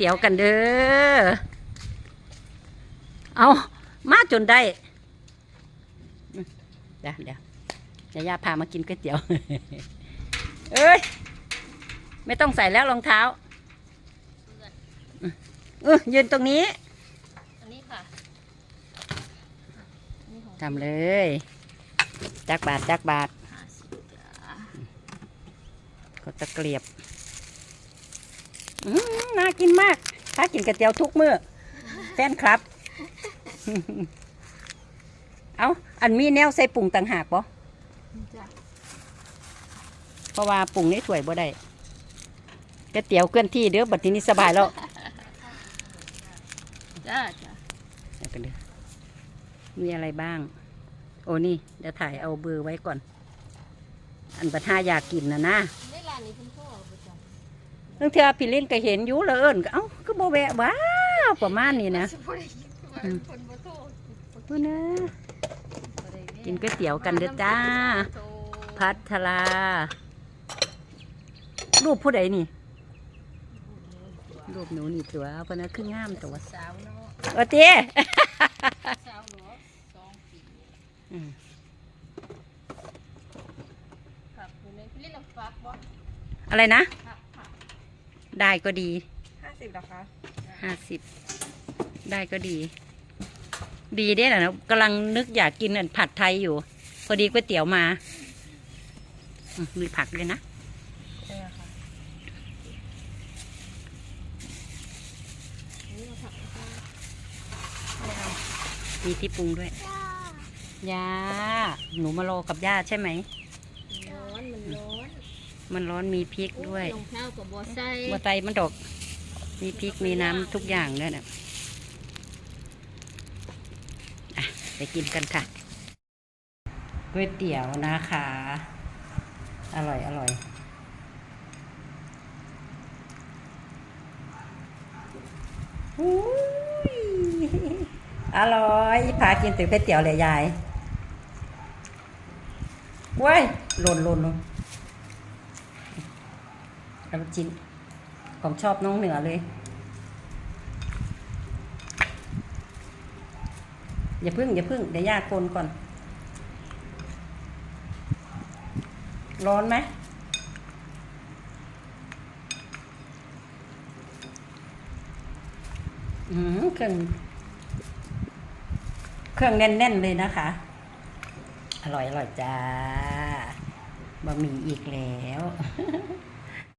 เตี๋ยวกันเด้อ เอามาจนได้อืมเดี๋ยวเดี๋ยวจะย่าพามากินก๋วยเตี๋ยว เอ้ย ไม่ต้องใส่แล้วรองเท้าอืมเออยืนตรงนี้ อันนี้ค่ะอันนี้ของทำเลย จักบาท จักบาทห้าสิบจ้าเขาตะเกียบ อืมน่ากินมาก ถ้ากินก๋วยเตี๋ยวทุกมื้อแฟนครับ เอาอันมีแนวใส่ปรุงต่างหากบ่จ้าเพราะว่าปรุงในถ้วยบ่ได้ก๋วยเตี๋ยวเคลื่อนที่เด้อบัดนี้สบายแล้วจ้าจ้าเดี๋ยวกันเด้อมีอะไรบ้าง โอ้นี่เดี๋ยวถ่ายเอาเบอร์ไว้ก่อน อันบัดห้าอยากกินนะนะในร้านนี้เพิ่นก็เอาไปจ้า เรื่องเทื่อพี่ลินก็เห็นอยู่เลยเอิ้นก็เอ้าก็บ่แวะว้าวประมาณนี้นะบ่ได้ยินว่าอืมเพิ่นบ่โทรพูดนะบ่ได้แม่กินก๋วยเตี๋ยวกันเด้อจ้าโทรพัทลารูปผู้ใดนี่รูปหนูนี่ตัวเพราะนะคืองามตัวสาวเนาะโอ้เตี้ยสาวเนาะสองปีอืมครับอยู่ในพี่ลินเอาฝากบ่อะไรนะค่ะค่ะ ได้ก็ดีห้าสิบหรอคะห้าสิบได้ก็ดี ดีเด้นะกำลังนึกอยากกินอันผัดไทยอยู่ พอดีก๋วยเตี๋ยวมาอืมมีผักด้วยนะใช่ค่ะนี่เอาผักนะคะไม่เอามีที่ปรุงด้วยย่าหนูมารอกับย่าใช่ไหมร้อนมันร้อน มันร้อนมีพริกด้วยรองเท้ากับบัวไส้บัวไตมันดอก มีพริกมีน้ำทุกอย่างด้วยนะอะไปกินกันค่ะก๋วยเตี๋ยวนะคะ อร่อยอร่อยอุ้ยอร่อยพากินถึงก๋วยเตี๋ยวเลยยายเว้ยหล่นหล่นลง เอาไปจิ้นของชอบน้องเหนือเลย อย่าพึ่งอย่าพึ่งเดี๋ยวย่าคนก่อน ร้อนไหมอืมเครื่อง เครื่องแน่นๆเลยนะคะ อร่อยอร่อยจ้าบะหมี่อีกแล้ว